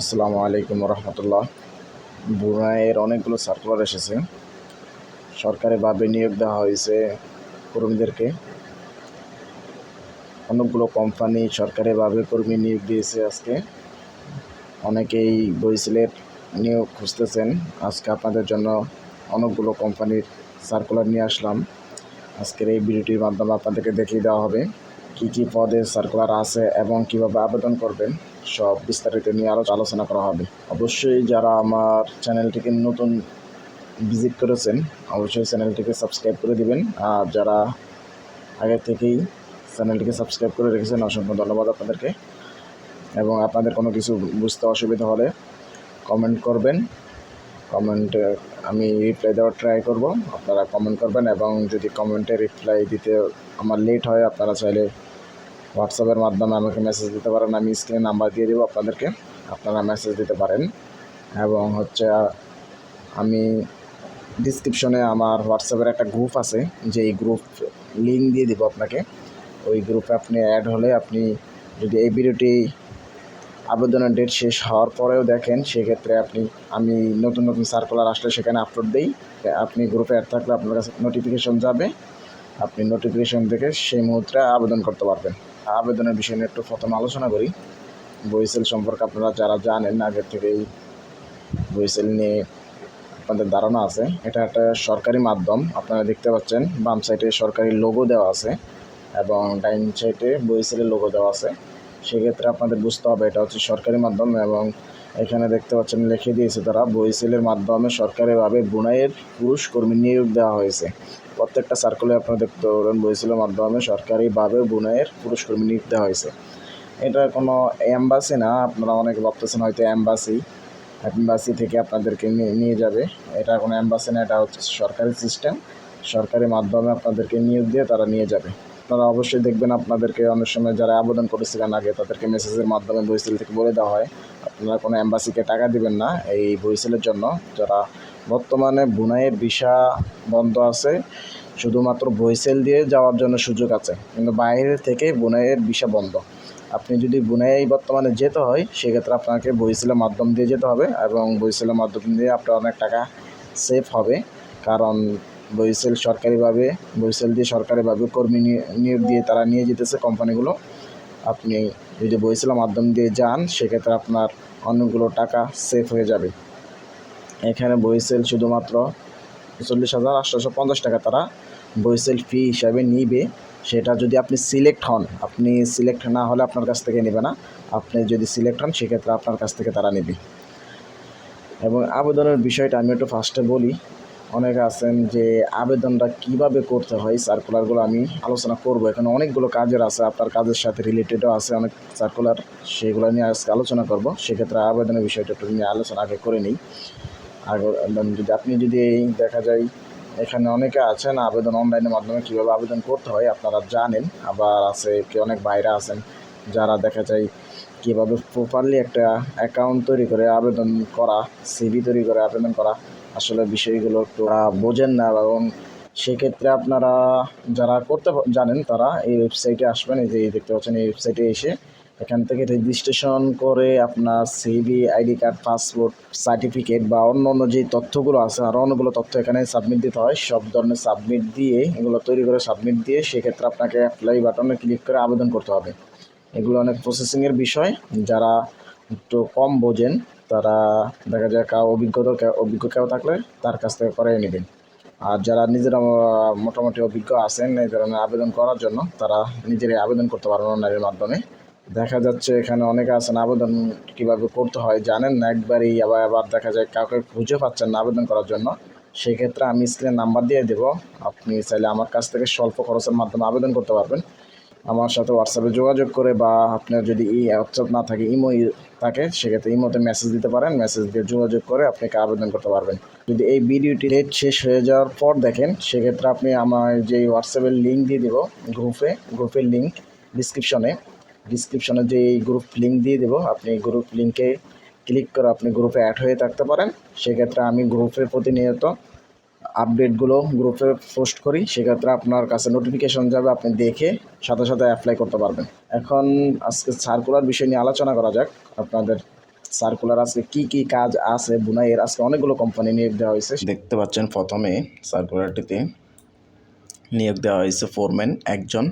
আসসালামু আলাইকুম রহমতুল্লাহ। বুনাইয়ের অনেকগুলো সার্কুলার এসেছে। সরকারিভাবে নিয়োগ দেওয়া হয়েছে কর্মীদেরকে। অনেকগুলো কোম্পানি সরকারিভাবে কর্মী নিয়োগ দিয়েছে আজকে। অনেকেই বইসিলের নিয়োগ খুঁজতেছেন। আজকে আপনাদের জন্য অনেকগুলো কোম্পানির সার্কুলার নিয়ে আসলাম। আজকের এই ভিডিওটির মাধ্যমে আপনাদেরকে দেখিয়ে দেওয়া হবে কী কী পদে সার্কুলার আছে এবং কীভাবে আবেদন করবেন। সব বিস্তারিত নিয়ে আরও আলোচনা করা হবে। অবশ্যই যারা আমার চ্যানেলটিকে নতুন ভিজিট করেছেন, অবশ্যই চ্যানেলটিকে সাবস্ক্রাইব করে দিবেন। আর যারা আগে থেকেই চ্যানেলটিকে সাবস্ক্রাইব করে রেখেছেন, অসংখ্য ধন্যবাদ আপনাদেরকে। এবং আপনাদের কোনো কিছু বুঝতে অসুবিধা হলে কমেন্ট করবেন। কমেন্টে আমি রিপ্লাই দেওয়ার ট্রাই করব। আপনারা কমেন্ট করবেন এবং যদি কমেন্টে রিপ্লাই দিতে আমার লেট হয়, আপনারা চাইলে হোয়াটসঅ্যাপের মাধ্যমে আমাকে মেসেজ দিতে পারেন। আমি স্ক্রিনে নাম্বার দিয়ে দেবো আপনাদেরকে। আপনারা মেসেজ দিতে পারেন। এবং হচ্ছে, আমি ডিসক্রিপশনে আমার হোয়াটসঅ্যাপের একটা গ্রুপ আছে, যে এই গ্রুপ লিঙ্ক দিয়ে দেবো আপনাকে। ওই গ্রুপে আপনি অ্যাড হলে আপনি যদি এই ভিডিওটি আবেদনের ডেট শেষ হওয়ার পরেও দেখেন, সেক্ষেত্রে আপনি, আমি নতুন নতুন সার্কুলার আসলে সেখানে আপলোড দিই। আপনি গ্রুপে অ্যাড থাকলে আপনার কাছে নোটিফিকেশন যাবে। আপনি নোটিফিকেশন দেখে সেই মুহূর্তে আবেদন করতে পারবেন। আবেদনের বিষয় নিয়ে একটু প্রথম আলোচনা করি। বইসেল সম্পর্কে আপনারা যারা জানেন, আগের থেকেই বইসেল নিয়ে আপনাদের ধারণা আছে। এটা একটা সরকারি মাধ্যম, আপনারা দেখতে পাচ্ছেন, বাম সাইডে সরকারি লোগো দেওয়া আছে এবং ডাইন সাইডে বইসেলের লোগো দেওয়া আছে। সেক্ষেত্রে আপনাদের বুঝতে হবে, এটা হচ্ছে সরকারি মাধ্যম এবং এখানে দেখতে পাচ্ছেন, লিখে দিয়েছে তারা, বইসেলের মাধ্যমে সরকারিভাবে বুনাইয়ের পুরুষ কর্মী নিয়োগ দেওয়া হয়েছে। প্রত্যেকটা সার্কুলে আপনারা দেখতে পাবেন বইসেলের মাধ্যমে সরকারিভাবে বুনাইয়ের পুরুষ কর্মী নিয়োগ দেওয়া হয়েছে। এটা কোনো অ্যাম্বাসি না, আপনারা অনেকে ভাবতেছেন হয়তো অ্যাম্বাসি অ্যাম্বাসি থেকে আপনাদেরকে নিয়ে যাবে। এটা কোনো অ্যাম্বাসি না, এটা হচ্ছে সরকারি সিস্টেম সরকারি মাধ্যমে আপনাদেরকে নিয়োগ দিয়ে তারা নিয়ে যাবে। আপনারা অবশ্যই দেখবেন আপনাদেরকে অনেক সময় যারা আবেদন করেছিলেন আগে, তাদেরকে মেসেজের মাধ্যমে বইসেল থেকে বলে দেওয়া হয়। আপনারা কোনো অ্যাম্বাসিকে টাকা দিবেন না এই বইসেলের জন্য। যারা বর্তমানে বুনাইয়ের ভিসা বন্ধ আছে, শুধুমাত্র বইসেল দিয়ে যাওয়ার জন্য সুযোগ আছে। কিন্তু বাইরে থেকে বুনাইয়ের ভিসা বন্ধ। আপনি যদি বুনাই বর্তমানে যেতে হয়, সেক্ষেত্রে আপনাকে বইসেলের মাধ্যম দিয়ে যেতে হবে এবং বইসেলের মাধ্যম দিয়ে আপনার অনেক টাকা সেফ হবে। কারণ বইসেল সরকারিভাবে বইসেল দিয়ে সরকারিভাবে কর্মী নিয়োগ দিয়ে তারা নিয়ে যেতেছে কোম্পানিগুলো। আপনি যদি বইসেলের মাধ্যম দিয়ে যান, সেক্ষেত্রে আপনার অনেকগুলো টাকা সেফ হয়ে যাবে। এখানে বইসেল শুধুমাত্র চল্লিশ হাজার আটশোশো পঞ্চাশ টাকা তারা বইসেল ফি হিসাবে নিবে। সেটা যদি আপনি সিলেক্ট হন, আপনি সিলেক্ট না হলে আপনার কাছ থেকে নেবে না। আপনি যদি সিলেক্ট হন, সেক্ষেত্রে আপনার কাছ থেকে তারা নেবে। এবং আবেদনের বিষয়টা আমি একটু ফার্স্টে বলি। অনেকে আছেন যে আবেদনটা কীভাবে করতে হয় সার্কুলারগুলো আমি আলোচনা করব। এখানে অনেকগুলো কাজের আছে, আপনার কাজের সাথে রিলেটেডও আছে অনেক সার্কুলার সেগুলো নিয়ে আজকে আলোচনা করব। সেক্ষেত্রে আবেদনের বিষয়টা একটু নিয়ে আলোচনা আগে করে নিই। যদি আপনি যদি এই দেখা যায় এখানে অনেকে আছেন আবেদন অনলাইনের মাধ্যমে কীভাবে আবেদন করতে হয়, আপনারা জানেন। আবার আছে কি অনেক বাইরে আছেন যারা দেখা যায় কীভাবে প্রপারলি একটা অ্যাকাউন্ট তৈরি করে আবেদন করা সিভি তৈরি করে আবেদন করা। আসলে বিষয়গুলো একটু বোঝেন না এবং সেক্ষেত্রে আপনারা যারা করতে জানেন তারা এই ওয়েবসাইটে আসবেন, এই যে দেখতে পাচ্ছেন এই ওয়েবসাইটে এসে এখান থেকে রেজিস্ট্রেশন করে আপনার CV ID card passport certificate বা অন্য অন্য যে তথ্যগুলো আছে আরও অনেকগুলো তথ্য এখানে সাবমিট দিতে হয়। সব ধরনের সাবমিট দিয়ে, এগুলো তৈরি করে সাবমিট দিয়ে সেক্ষেত্রে আপনাকে অ্যাপ্লাই বাটনে ক্লিক করে আবেদন করতে হবে। এগুলো অনেক প্রসেসিংয়ের বিষয়। যারা একটু কম বোঝেন, তারা দেখা যায় কাউ অভিজ্ঞতা অভিজ্ঞ কেউ থাকলে তার কাছ থেকে করাই নেবেন আর যারা নিজেরা মোটামুটি অভিজ্ঞ আছেন, এই ধরনের আবেদন করার জন্য, তারা নিজেরাই আবেদন করতে পারবেন অনলাইনের মাধ্যমে। দেখা যাচ্ছে এখানে অনেকে আছেন, আবেদন কীভাবে করতে হয় জানেন না, একবারই আবার আবার দেখা যায় কাউকে খুঁজে পাচ্ছেন না আবেদন করার জন্য। সেক্ষেত্রে আমি স্ক্রিনে নাম্বার দিয়ে দেবো। আপনি চাইলে আমার কাছ থেকে স্বল্প খরচের মাধ্যমে আবেদন করতে পারবেন। আমার সাথে হোয়াটসঅ্যাপে যোগাযোগ করে বা আপনার যদি ই হোয়াটসঅ্যাপ না থাকে, ইমো থাকে, সেক্ষেত্রে ইমোতে মেসেজ দিতে পারেন। মেসেজ দিয়ে যোগাযোগ করে আপনাকে আবেদন করতে পারবেন। যদি এই ভিডিওটি ডেট শেষ হয়ে যাওয়ার পর দেখেন, সেক্ষেত্রে আপনি আমার যে হোয়াটসঅ্যাপের লিঙ্ক দিয়ে দেবো গ্রুপে গ্রুপের লিঙ্ক ডিসক্রিপশনে ডিসক্রিপশনে যে এই গ্রুপ লিঙ্ক দিয়ে দেবো, আপনি গ্রুপ লিঙ্কে ক্লিক করে আপনি গ্রুপে অ্যাড হয়ে থাকতে পারেন। সেক্ষেত্রে আমি গ্রুপে প্রতিনিয়ত আপডেটগুলো গ্রুপে পোস্ট করি। সেক্ষেত্রে আপনার কাছে নোটিফিকেশন যাবে, আপনি দেখে সাথে সাথে অ্যাপ্লাই করতে পারবেন। এখন আজকে সার্কুলার বিষয় নিয়ে আলোচনা করা যাক। আপনাদের সার্কুলার আজকে কি কি কাজ আছে, বুনাইয়ের আজকে অনেকগুলো কোম্পানি নিয়োগ দেওয়া হয়েছে। দেখতে পাচ্ছেন প্রথমে সার্কুলারটিতে নিয়োগ দেওয়া হয়েছে ফোরম্যান একজন।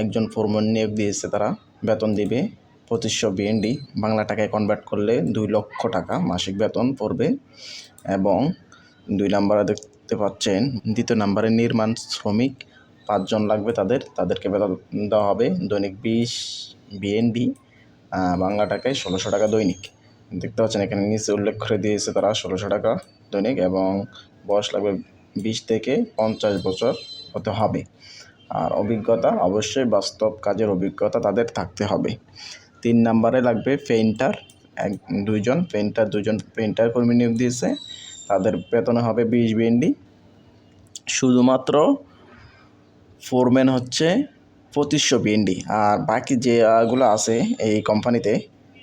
একজন ফোরম্যান নিয়োগ দিয়েছে তারা। বেতন দিবে। পঁচিশশো বিএনডি বাংলা টাকায় কনভার্ট করলে দুই লক্ষ টাকা মাসিক বেতন পড়বে এবং দুই নাম্বারে দেখতে পাচ্ছেন, দ্বিতীয় নাম্বারে নির্মাণ শ্রমিক পাঁচজন লাগবে তাদের, তাদেরকে বেতন দেওয়া হবে দৈনিক বিশ বিএনডি বাংলা টাকায় ষোলোশো টাকা দৈনিক। দেখতে পাচ্ছেন এখানে নিচে উল্লেখ করে দিয়েছে তারা ষোলোশো টাকা দৈনিক এবং বয়স লাগবে বিশ থেকে পঞ্চাশ বছর হতে হবে। আর অভিজ্ঞতা, অবশ্যই বাস্তব কাজের অভিজ্ঞতা তাদের থাকতে হবে। তিন নাম্বারে লাগবে পেইন্টার। এক, দুইজন পেইন্টার দুজন পেইন্টার কর্মী নিয়োগ দিয়েছে। তাদের বেতন হবে বিশ বিএনডি শুধুমাত্র ফোরম্যান হচ্ছে পঁচিশশো বিএনডি আর বাকি যেগুলো আছে এই কোম্পানিতে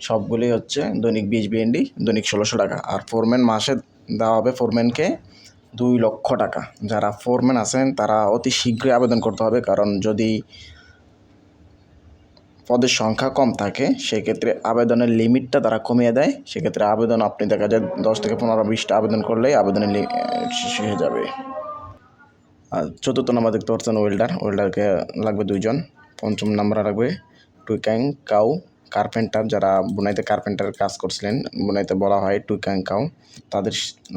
সবগুলি হচ্ছে দৈনিক বিশ বিএনডি দৈনিক ষোলোশো টাকা। আর ফোরম্যান মাসে দেওয়া হবে ফোরম্যানকে দুই লক্ষ টাকা। যারা ফোরম্যান আছেন, তারা অতি শীঘ্রই আবেদন করতে হবে, কারণ যদি পদের সংখ্যা কম থাকে, সেক্ষেত্রে আবেদনের লিমিটটা তারা কমিয়ে দেয়। সেক্ষেত্রে আবেদন আপনি দেখা যায় দশ থেকে পনেরো, বিশটা আবেদন করলেই আবেদনের শেষ হয়ে যাবে। আর চতুর্থ নম্বর দেখতে পাচ্ছেন ওয়েল্ডার ওয়েল্ডারকে লাগবে দুইজন। পঞ্চম নম্বরে লাগবে টুইক্যাং কাউ। কার্পেন্টার যারা বুনাইতে কার্পেন্টারের কাজ করছিলেন, বুনাইতে বলা হয় টুইক্যাং কাউ। তাদের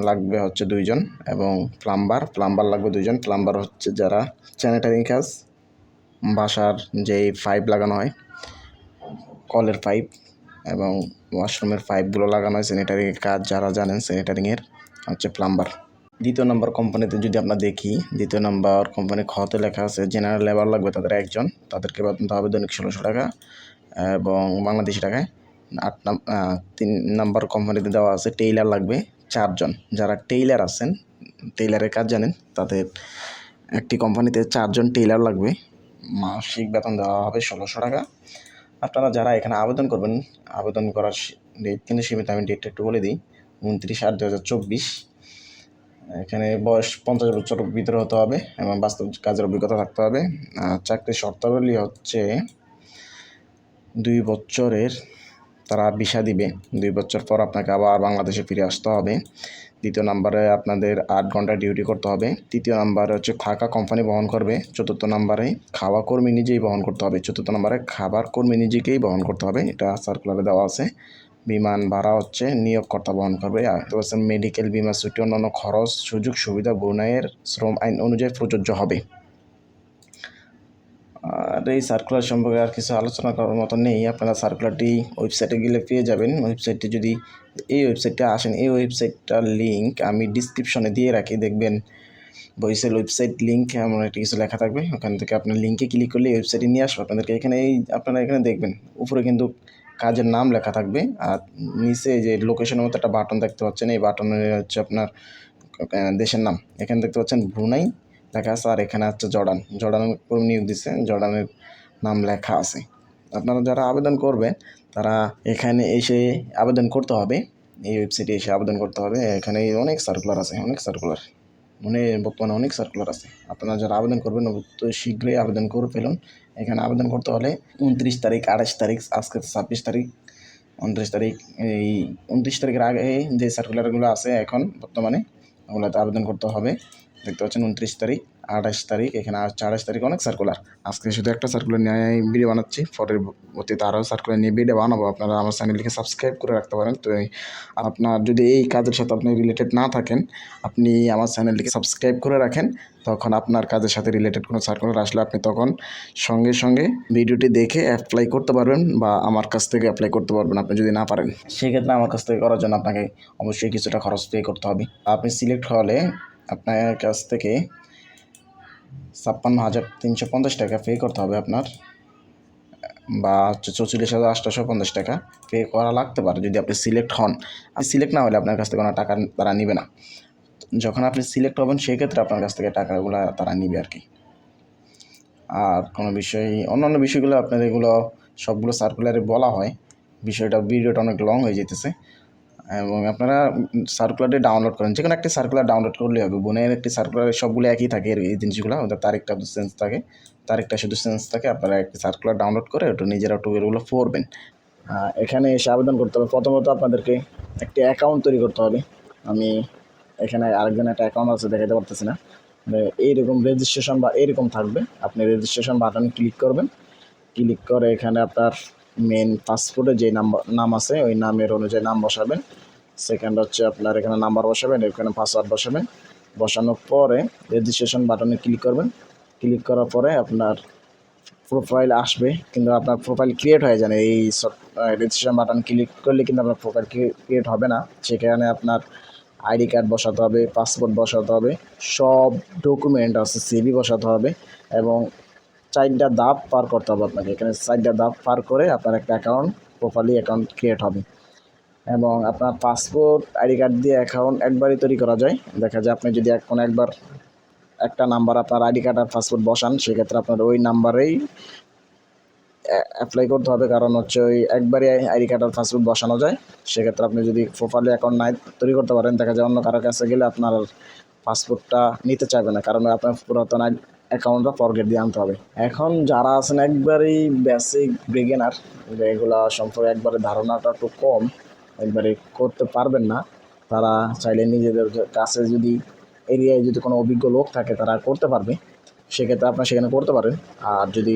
লাগবে হচ্ছে দুইজন এবং প্লাম্বার প্লাম্বার লাগবে দুইজন। প্লাম্বার হচ্ছে যারা স্যানিটারি কাজ, বাসার যেই পাইপ লাগানো হয়, কলের পাইপ এবং ওয়াশরুমের পাইপগুলো লাগানো হয় স্যানিটারি কাজ যারা জানেন স্যানিটারিংয়ের হচ্ছে প্লাম্বার দ্বিতীয় নম্বর কোম্পানিতে যদি আমরা দেখি, দ্বিতীয় নম্বর কোম্পানি খতে লেখা আছে জেনারেল লেবার লাগবে তাদের একজন। তাদেরকে বেতন হবে দৈনিক ষোলোশো টাকা। এবং বাংলাদেশি টাকায় আট নাম তিন নম্বর কোম্পানিতে দেওয়া আছে টেইলার লাগবে চারজন। যারা টেইলার আছেন টেইলারের কাজ জানেন, তাদের একটি কোম্পানিতে চারজন টেইলার লাগবে। মাসিক বেতন দেওয়া হবে ষোলোশো টাকা। আপনারা যারা এখানে আবেদন করবেন, আবেদন করার ডেট কিন্তু সীমিত, আমি ডেটটা একটু বলে দিই। উনত্রিশ আট দু হাজার চব্বিশ। এখানে বয়স পঞ্চাশ বছর ভিতরে হতে হবে এবং বাস্তব কাজের অভিজ্ঞতা থাকতে হবে। আর চাকরির শর্তাবলী হচ্ছে দুই বছরের তারা ভিসা দিবে। দুই বছর পর আপনাকে আবার বাংলাদেশে ফিরে আসতে হবে। দ্বিতীয় নাম্বারে আপনাদের আট ঘণ্টা ডিউটি করতে হবে। তৃতীয় নাম্বারে হচ্ছে থাকা কোম্পানি বহন করবে। চতুর্থ নাম্বারে খাওয়া কর্মী নিজেই বহন করতে হবে। চতুর্থ নাম্বারে খাবার কর্মী নিজেকেই বহন করতে হবে। এটা সার্কুলারে দেওয়া আছে। বিমান ভাড়া হচ্ছে নিয়োগকর্তা বহন করবে। মেডিকেল বিমা, ছুটি, অন্যান্য খরচ সুযোগ সুবিধা বুনাইয়ের শ্রম আইন অনুযায়ী প্রযোজ্য হবে। আর এই সার্কুলার সম্পর্কে আর কিছু আলোচনা করার মতো নেই। আপনারা সার্কুলারটি ওয়েবসাইটে গেলে পেয়ে যাবেন। ওয়েবসাইটটি যদি এই ওয়েবসাইটটা আসেন, এই ওয়েবসাইটটার লিঙ্ক আমি ডিসক্রিপশনে দিয়ে রাখি। দেখবেন বইসেল ওয়েবসাইট লিঙ্ক এমন একটা কিছু লেখা থাকবে। ওখান থেকে আপনার লিঙ্কে ক্লিক করলে ওয়েবসাইটে নিয়ে আসবে। আপনাদেরকে এখানে এই, আপনারা এখানে দেখবেন, উপরে কিন্তু কাজের নাম লেখা থাকবে। আর নিচে যে লোকেশনের মতো একটা বাটন দেখতে পাচ্ছেন। এই বাটনে হচ্ছে আপনার দেশের নাম। এখানে দেখতে পাচ্ছেন ব্রুনাই লেখা আছে আর এখানে হচ্ছে জর্ডান। জর্ডানের কর্মী নিয়োগ দিচ্ছে জর্ডানের নাম লেখা আছে। আপনারা যারা আবেদন করবেন, তারা এখানে এসে আবেদন করতে হবে। এই ওয়েবসাইটে এসে আবেদন করতে হবে। এখানে অনেক সার্কুলার আছে, অনেক সার্কুলার মানে বর্তমানে অনেক সার্কুলার আছে। আপনারা যারা আবেদন করবেন তো শীঘ্রই আবেদন করে ফেলুন। এখানে আবেদন করতে হলে উনত্রিশ তারিখ, আঠাশ তারিখ, আজকে ছাব্বিশ তারিখ, উনত্রিশ তারিখ, এই উনত্রিশ তারিখের আগে যে সার্কুলারগুলো আছে এখন বর্তমানে, ওগুলোতে আবেদন করতে হবে। দেখতে পাচ্ছেন, উনত্রিশ তারিখ, আঠাশ তারিখ, এখানে আঠাশ তারিখ অনেক সার্কুলার আজকে শুধু একটা সার্কুলার নিয়ে ভিডিও বানাচ্ছি, পরের অতীতে আরও সার্কুলার নিয়ে ভিডিও বানাবো। আপনারা আমার চ্যানেলটিকে সাবস্ক্রাইব করে রাখতে পারেন। তো আপনার যদি এই কাজের সাথে আপনি রিলেটেড না থাকেন, আপনি আমার চ্যানেলটিকে সাবস্ক্রাইব করে রাখেন। তখন আপনার কাজের সাথে রিলেটেড কোনো সার্কুলার আসলে আপনি তখন সঙ্গে সঙ্গে ভিডিওটি দেখে অ্যাপ্লাই করতে পারবেন বা আমার কাছ থেকে অ্যাপ্লাই করতে পারবেন আপনি যদি না পারেন। সেক্ষেত্রে আমার কাছ থেকে করার জন্য আপনাকে অবশ্যই কিছুটা খরচ পে করতে হবে। আপনি সিলেক্ট হলে আপনার কাছ থেকে ছাপ্পান্ন হাজার তিনশো পঞ্চাশ টাকা পে করতে হবে আপনার, বা হচ্ছে চৌচল্লিশ হাজার আটশোশো পঞ্চাশ টাকা পে করা লাগতে পারে যদি আপনি সিলেক্ট হন। আর সিলেক্ট না হলে আপনার কাছ থেকে কোনো টাকা তারা নিবে না। যখন আপনি সিলেক্ট হবেন, সেক্ষেত্রে আপনার কাছ থেকে টাকাগুলো তারা নিবে আর কি আর কোনো বিষয়, অন্যান্য বিষয়গুলো আপনার এগুলো সবগুলো সার্কুলারে বলা হয়। বিষয়টা ভিডিওটা অনেক লং হয়ে যেতেছে। এবং আপনারা সার্কুলারটি ডাউনলোড করেন। যে কোনো একটি সার্কুলার ডাউনলোড করলে হবে। বোনের একটি সার্কুলার সবগুলো একই থাকে এই জিনিসগুলো। ওদের তারিখটা সেন্স থাকে। তারিখটা শুধু সেন্স থাকে। আপনারা একটি সার্কুলার ডাউনলোড করে ওটা নিজেরা এগুলো পড়বেন এখানে এসে আবেদন করতে হবে। প্রথমত আপনাদেরকে একটি অ্যাকাউন্ট তৈরি করতে হবে। আমি এখানে আরেকজন একটা অ্যাকাউন্ট আছে দেখাতে পারতেছি না। মানে এইরকম রেজিস্ট্রেশন বা এরকম থাকবে। আপনি রেজিস্ট্রেশন বাটনে ক্লিক করবেন। ক্লিক করে এখানে আপনার মেন পাসপোর্টে যে নাম্বার নাম আছে, ওই নামের অনুযায়ী নাম বসাবেন। সেকেন্ড হচ্ছে আপনার এখানে নাম্বার বসাবেন, এখানে পাসওয়ার্ড বসাবেন। বসানোর পরে রেজিস্ট্রেশন বাটনে ক্লিক করবেন। ক্লিক করার পরে আপনার প্রোফাইল আসবে, কিন্তু আপনার প্রোফাইল ক্রিয়েট হয়ে যাবে এই রেজিস্ট্রেশন বাটন ক্লিক করলে কিন্তু আপনার প্রোফাইল ক্রিয়েট হবে না। সেখানে আপনার আইডি কার্ড বসাতে হবে পাসপোর্ট বসাতে হবে, সব ডকুমেন্ট আছে সিভি বসাতে হবে এবং চারটা ধাপ পার করতে হবে আপনাকে। এখানে চারটা ধাপ পার করে আপনার একটা অ্যাকাউন্ট প্রপারলি অ্যাকাউন্ট ক্রিয়েট হবে। এবং আপনার পাসপোর্ট আইডি কার্ড দিয়ে অ্যাকাউন্ট একবারই তৈরি করা যায়। দেখা যায় আপনি যদি এখন একবার একটা নাম্বার আপনার আইডি কার্ড আর পাসপোর্ট বসান, সেক্ষেত্রে আপনার ওই নাম্বারেই অ্যাপ্লাই করতে হবে। কারণ হচ্ছে ওই একবারই আইডি কার্ড আর পাসপোর্ট বসানো যায়। সেক্ষেত্রে আপনি যদি প্রপারলি অ্যাকাউন্ট নাই তৈরি করতে পারেন, দেখা যায় অন্য কারোর কাছে গেলে আপনার পাসপোর্টটা নিতে চাইবে না। কারণ আপনার পুরাতন অ্যাকাউন্টটা ফরগেট দিয়ে আনতে হবে। এখন যারা আছেন একবারেই বেসিক বিগিনার এগুলা সম্পর্কে একবারে ধারণাটা একটু কম, একবারে করতে পারবেন না, তারা চাইলে নিজেদের কাছে যদি এরিয়ায় যদি কোনো অভিজ্ঞ লোক থাকে, তারা করতে পারবে। সেক্ষেত্রে আপনার সেখানে করতে পারেন। আর যদি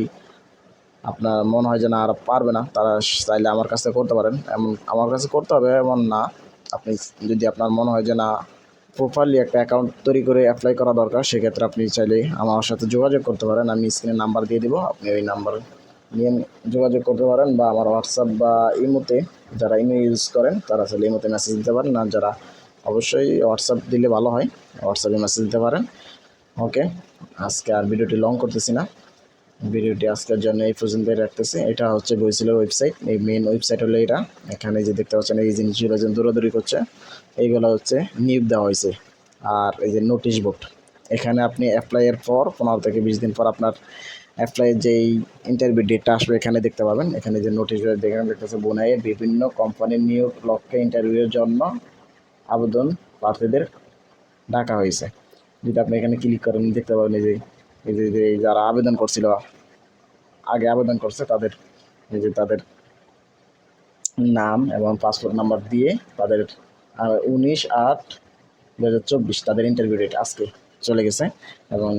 আপনার মনে হয় যে না, আর পারবে না, তারা চাইলে আমার কাছে করতে পারেন। এমন আমার কাছে করতে হবে, এমন না। আপনি যদি আপনার মনে হয় যে না প্রপারলি একটা অ্যাকাউন্ট তৈরি করে অ্যাপ্লাই করা দরকার, সেক্ষেত্রে আপনি চাইলে আমার সাথে যোগাযোগ করতে পারেন। আমি স্ক্রিনে নাম্বার দিয়ে দেবো, আপনি ওই নাম্বার নিয়ে যোগাযোগ করতে পারেন বা আমার হোয়াটসঅ্যাপ বা ইমোতে যারা ইমো ইউজ করেন, তারা চাইলে ইমোতে মেসেজ দিতে পারেন। না যারা অবশ্যই হোয়াটসঅ্যাপ দিলে ভালো হয় হোয়াটসঅ্যাপে মেসেজ দিতে পারেন। ওকে আজকে আর ভিডিওটি লং করতেছি না। ভিডিওটি আজকের জন্য এই পর্যন্তই রাখতেছি। এটা হচ্ছে বইছিলের ওয়েবসাইট এই মেন ওয়েবসাইট হলো এটা। এখানে যে দেখতে পাচ্ছেন, এই জিনিসগুলো যে দৌড়াদৌড়ি করছে, এইগুলো হচ্ছে নিয়োগ দেওয়া হয়েছে। আর এই যে নোটিশ বোর্ড এখানে আপনি অ্যাপ্লাইয়ের পর পনেরো থেকে বিশ দিন পর আপনার অ্যাপ্লাইয়ের যেই ইন্টারভিউ ডেটটা আসবে, এখানে দেখতে পাবেন। এখানে যে নোটিশ বোর্ড দেখেন দেখতেছে বোনাইয়ে বিভিন্ন কোম্পানির নিয়োগ লক্ষ্যে ইন্টারভিউয়ের জন্য আবেদন প্রার্থীদের ডাকা হয়েছে। যদি আপনি এখানে ক্লিক করেন, দেখতে পাবেন যে এই যে যারা আবেদন করছিল, আগে আবেদন করছে, তাদের, এই যে তাদের নাম এবং পাসপোর্ট নাম্বার দিয়ে তাদের উনিশ আট দু হাজার চব্বিশ তাদের ইন্টারভিউ ডেট আজকে চলে গেছে এবং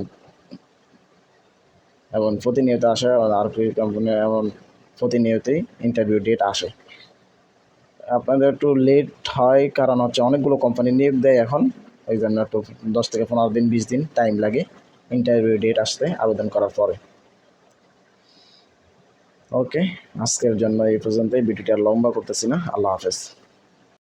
এবং প্রতিনিয়ত আসে, আর কোম্পানি এবং প্রতিনিয়তই ইন্টারভিউ ডেট আসে। আপনাদের একটু লেট হয় কারণ হচ্ছে অনেকগুলো কোম্পানি নিয়োগ দেয় এখন, এই জন্য একটু দশ থেকে পনেরো দিন, বিশ দিন টাইম লাগে। ইন্টারভিউ ডেট আসতে আবেদন করার পরে। ওকে আজকের জন্য এই পর্যন্তই। ভিডিওটা লম্বা করতেছি না। আল্লাহ হাফেজ।